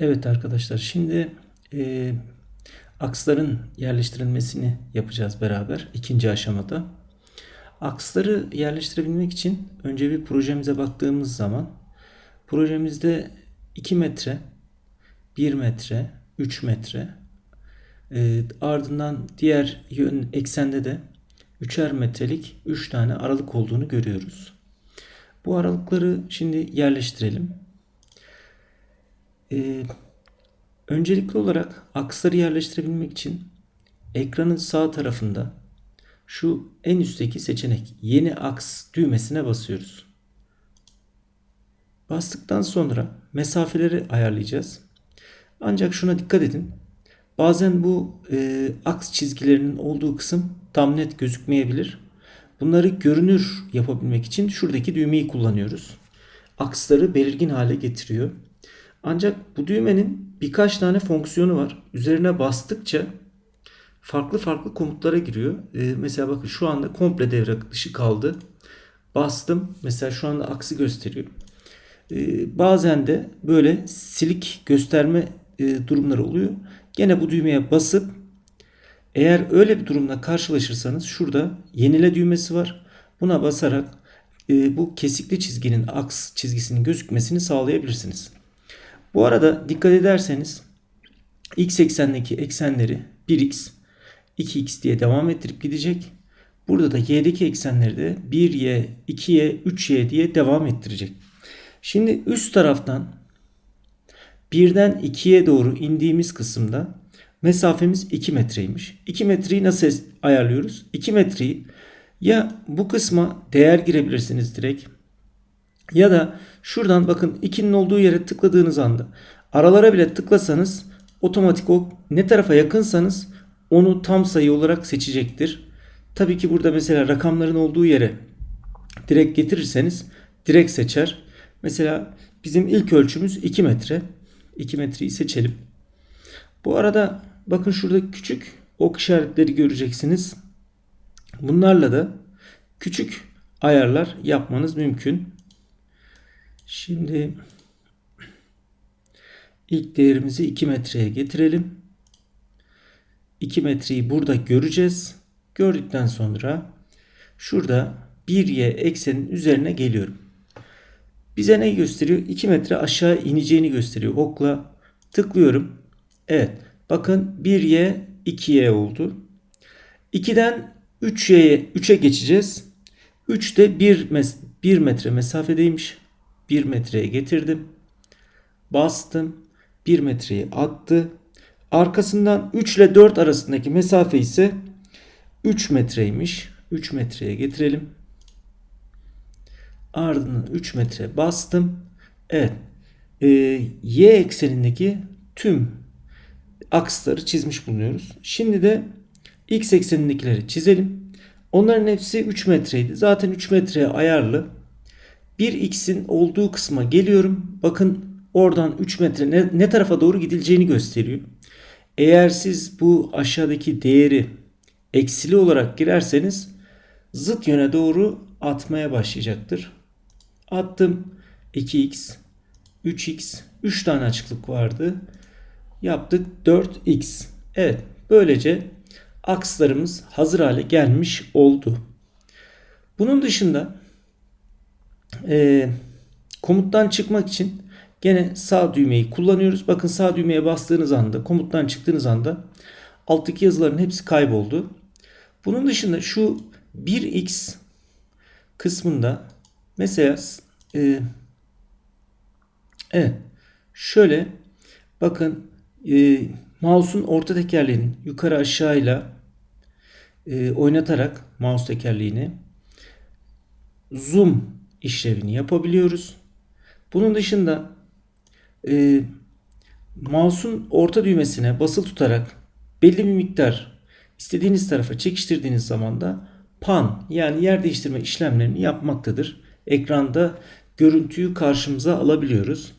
Evet arkadaşlar şimdi e, aksların yerleştirilmesini yapacağız beraber ikinci aşamada. Aksları yerleştirebilmek için önce bir projemize baktığımız zaman projemizde 2 metre, 1 metre, 3 metre e, ardından diğer yön eksende de 3'er metrelik 3 tane aralık olduğunu görüyoruz. Bu aralıkları şimdi yerleştirelim. Ee, öncelikli olarak aksları yerleştirebilmek için ekranın sağ tarafında şu en üstteki seçenek yeni aks düğmesine basıyoruz. Bastıktan sonra mesafeleri ayarlayacağız. Ancak şuna dikkat edin. Bazen bu e, aks çizgilerinin olduğu kısım tam net gözükmeyebilir. Bunları görünür yapabilmek için şuradaki düğmeyi kullanıyoruz. Aksları belirgin hale getiriyor. Ancak bu düğmenin birkaç tane fonksiyonu var. Üzerine bastıkça farklı farklı komutlara giriyor. Ee, mesela bakın şu anda komple devre dışı kaldı. Bastım. Mesela şu anda aksi gösteriyor. Ee, bazen de böyle silik gösterme e, durumları oluyor. Gene bu düğmeye basıp eğer öyle bir durumla karşılaşırsanız şurada yenile düğmesi var. Buna basarak e, bu kesikli çizginin aks çizgisinin gözükmesini sağlayabilirsiniz. Bu arada dikkat ederseniz x eksendeki eksenleri 1x, 2x diye devam ettirip gidecek. Burada da y'deki eksenleri de 1y, 2y, 3y diye devam ettirecek. Şimdi üst taraftan 1'den 2'ye doğru indiğimiz kısımda mesafemiz 2 metreymiş. 2 metreyi nasıl ayarlıyoruz? 2 metreyi ya bu kısma değer girebilirsiniz direkt ya da şuradan bakın 2'nin olduğu yere tıkladığınız anda aralara bile tıklasanız otomatik o ne tarafa yakınsanız onu tam sayı olarak seçecektir. Tabii ki burada mesela rakamların olduğu yere direkt getirirseniz direkt seçer. Mesela bizim ilk ölçümüz 2 metre. 2 metreyi seçelim. Bu arada bakın şurada küçük ok işaretleri göreceksiniz. Bunlarla da küçük ayarlar yapmanız mümkün. Şimdi ilk değerimizi 2 metreye getirelim. 2 metreyi burada göreceğiz. Gördükten sonra şurada 1y eksenin üzerine geliyorum. Bize ne gösteriyor? 2 metre aşağı ineceğini gösteriyor. Okla tıklıyorum. Evet. Bakın 1y 2y oldu. 2'den 3y'ye 3'e geçeceğiz. 3 de 1, 1 metre mesafedeymiş. 1 metreye getirdim. Bastım. 1 metreyi attı. Arkasından 3 ile 4 arasındaki mesafe ise 3 metreymiş. 3 metreye getirelim. Ardından 3 metre bastım. Evet. Ee, y eksenindeki tüm aksları çizmiş bulunuyoruz. Şimdi de x eksenindekileri çizelim. Onların hepsi 3 metreydi. Zaten 3 metreye ayarlı. 1x'in olduğu kısma geliyorum. Bakın oradan 3 metre ne, ne tarafa doğru gidileceğini gösteriyor. Eğer siz bu aşağıdaki değeri eksili olarak girerseniz zıt yöne doğru atmaya başlayacaktır. Attım 2x, 3x, 3 tane açıklık vardı. Yaptık 4x. Evet böylece akslarımız hazır hale gelmiş oldu. Bunun dışında e, komuttan çıkmak için gene sağ düğmeyi kullanıyoruz. Bakın sağ düğmeye bastığınız anda komuttan çıktığınız anda alttaki yazıların hepsi kayboldu. Bunun dışında şu 1x kısmında mesela e, evet şöyle bakın e, mouse'un orta tekerleğinin yukarı aşağıyla e, oynatarak mouse tekerleğini zoom işlevini yapabiliyoruz. Bunun dışında e, mouse'un orta düğmesine basılı tutarak belli bir miktar istediğiniz tarafa çekiştirdiğiniz zaman da pan yani yer değiştirme işlemlerini yapmaktadır. Ekranda görüntüyü karşımıza alabiliyoruz.